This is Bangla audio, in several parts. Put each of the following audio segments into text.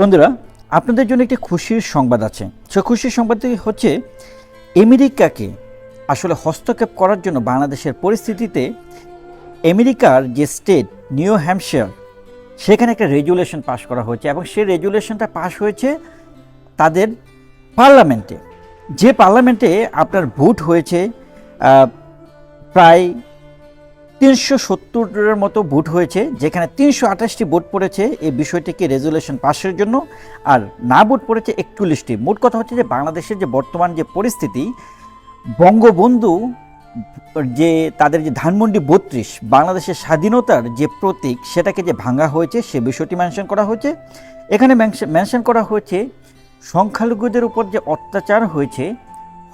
বন্ধুরা, আপনাদের জন্য একটি খুশির সংবাদ আছে। সে খুশির সংবাদটি হচ্ছে, আমেরিকাকে আসলে হস্তক্ষেপ করার জন্য বাংলাদেশের পরিস্থিতিতে আমেরিকার যে স্টেট, নিউ হ্যাম্পশায়ার, সেখানে একটা রেজুলেশন পাশ করা হয়েছে এবং সেই রেজুলেশনটা পাশ হয়েছে তাদের পার্লামেন্টে। যে পার্লামেন্টে আপনার ভোট হয়েছে প্রায় তিনশো সত্তরের মতো ভোট হয়েছে, যেখানে তিনশো আঠাশটি ভোট পড়েছে। এই বিষয়টিকে রেজুলেশন পাশের জন্য আর না ভোট পড়েছে একচল্লিশটি। মোট কথা হচ্ছে যে বাংলাদেশের যে বর্তমান যে পরিস্থিতি, বঙ্গবন্ধু যে তাদের যে ধানমন্ডি বত্রিশ, বাংলাদেশের স্বাধীনতার যে প্রতীক সেটাকে যে ভাঙা হয়েছে, সে বিষয়টি মেনশন করা হয়েছে। এখানে মেনশন করা হয়েছে, সংখ্যালঘুদের উপর যে অত্যাচার হয়েছে,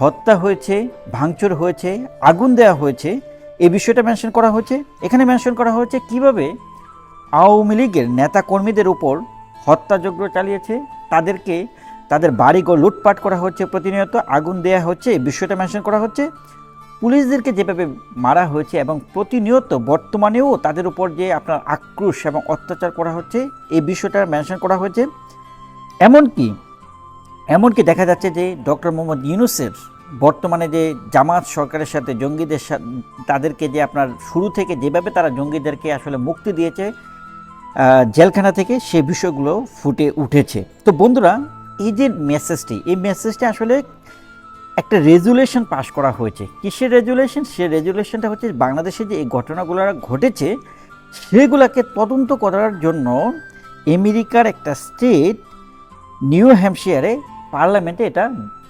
হত্যা হয়েছে, ভাঙচুর হয়েছে, আগুন দেওয়া হয়েছে এই বিষয়টা মেনশন করা হয়েছে। এখানে মেনশন করা হয়েছে কীভাবে আওয়ামী লীগের নেতা কর্মীদের উপর হত্যাযজ্ঞ চালিয়েছে, তাদেরকে তাদের বাড়িঘর লুটপাট করা হচ্ছে প্রতিনিয়ত, আগুন দেওয়া হচ্ছে, এই বিষয়টা মেনশন করা হচ্ছে। পুলিশদেরকে যেভাবে মারা হয়েছে এবং প্রতিনিয়ত বর্তমানেও তাদের উপর যে আপনার আক্রোশ এবং অত্যাচার করা হচ্ছে, এই বিষয়টা মেনশন করা হয়েছে। এমনকি এমনকি দেখা যাচ্ছে যে ডক্টর মোহাম্মদ ইউনুসের বর্তমানে যে জামাত সরকারের সাথে জঙ্গিদের তাদেরকে যে আপনার শুরু থেকে যেভাবে তারা জঙ্গিদেরকে আসলে মুক্তি দিয়েছে জেলখানা থেকে সে বিষয়গুলো ফুটে উঠেছে। তো বন্ধুরা, এই যে মেসেজটি এই মেসেজটি আসলে একটা রেজুলেশন পাশ করা হয়েছে। কিসের রেজুলেশন সে রেজুলেশনটা হচ্ছে বাংলাদেশে যে এই ঘটনাগুলো ঘটেছে, সেগুলোকে তদন্ত করার জন্য আমেরিকার একটা স্টেট নিউ হ্যাম্পশিয়ারে পার্লামেন্টে এটা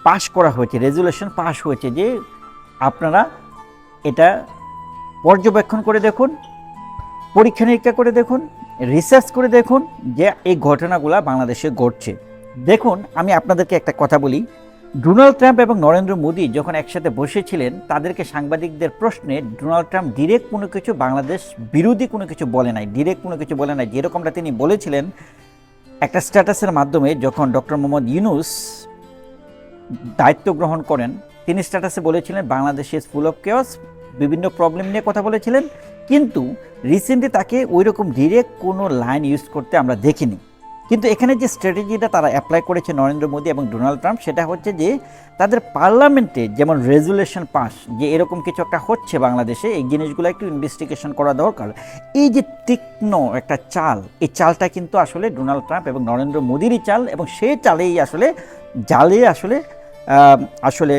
পাশ করা হয়েছে, রেজুলেশন পাশ হয়েছে যে আপনারা এটা পর্যবেক্ষণ করে দেখুন, পরীক্ষা নিরীক্ষা করে দেখুন রিসার্চ করে দেখুন যে এই ঘটনাগুলো বাংলাদেশে ঘটছে। দেখুন, আমি আপনাদেরকে একটা কথা বলি, ডোনাল্ড ট্রাম্প এবং নরেন্দ্র মোদী যখন একসাথে বসেছিলেন, তাদেরকে সাংবাদিকদের প্রশ্নে ডোনাল্ড ট্রাম্প ডিরেক্ট কোনো কিছু বাংলাদেশ বিরোধী কোনো কিছু বলে নাই ডিরেক্ট কোনো কিছু বলে নাই, যেরকমটা তিনি বলেছিলেন একটা স্ট্যাটাসের মাধ্যমে যখন ডক্টর মোহাম্মদ ইউনুস দায়িত্ব গ্রহণ করেন, তিনি স্ট্যাটাসে বলেছিলেন, বাংলাদেশ ফুল অফ কেওয়াস বিভিন্ন প্রবলেম নিয়ে কথা বলেছিলেন, কিন্তু রিসেন্টলি তাকে ওই রকম ডিরেক্ট কোনো লাইন ইউজ করতে আমরা দেখিনি। কিন্তু এখানে যে স্ট্র্যাটেজিটা তারা অ্যাপ্লাই করেছে নরেন্দ্র মোদী এবং ডোনাল্ড ট্রাম্প, সেটা হচ্ছে যে তাদের পার্লামেন্টে যেমন রেজুলেশন পাস যে এরকম কিছু একটা হচ্ছে বাংলাদেশে, এই জিনিসগুলো একটু ইনভেস্টিগেশন করা দরকার। এই যে তীক্ষ্ণ একটা চাল, এই চালটা কিন্তু আসলে ডোনাল্ড ট্রাম্প এবং নরেন্দ্র মোদীরই চাল এবং সেই চালেই আসলে, জালে আসলে আসলে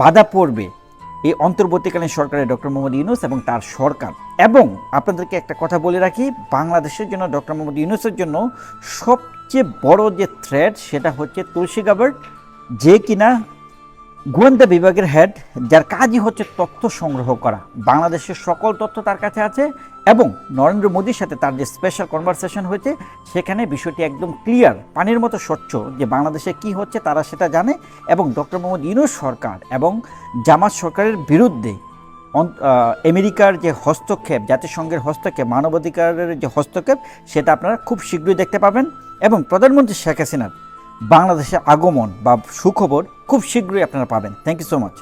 বাধা পড়বে। এই অন্তর্বর্তীকালীন সরকারের ডক্টর মোহাম্মদ ইউনুস এবং তার সরকার। এবং আপনাদেরকে একটা কথা বলে রাখি, বাংলাদেশের জন্য ডক্টর মোহাম্মদ ইউনুসের জন্য সবচেয়ে বড় যে থ্রেড সেটা হচ্ছে তুলসী গাবার্ট যে কিনা গোয়েন্দা বিভাগের হেড যার কাজই হচ্ছে তথ্য সংগ্রহ করা। বাংলাদেশের সকল তথ্য তার কাছে আছে এবং নরেন্দ্র মোদীর সাথে তার যে স্পেশাল কনভারসেশন হয়েছে, সেখানে বিষয়টি একদম ক্লিয়ার পানির মতো স্বচ্ছ যে বাংলাদেশে কি হচ্ছে তারা সেটা জানে এবং ডক্টর মোহাম্মদ ইউনুস সরকার এবং জামাত সরকারের বিরুদ্ধে আমেরিকার যে হস্তক্ষেপ, জাতিসংঘের হস্তক্ষেপ, মানবাধিকারের যে হস্তক্ষেপ, সেটা আপনারা খুব শীঘ্রই দেখতে পাবেন এবং প্রধানমন্ত্রী শেখ হাসিনার বাংলাদেশে আগমন বা সুখবর খুব শীঘ্রই আপনারা পাবেন। Thank you so much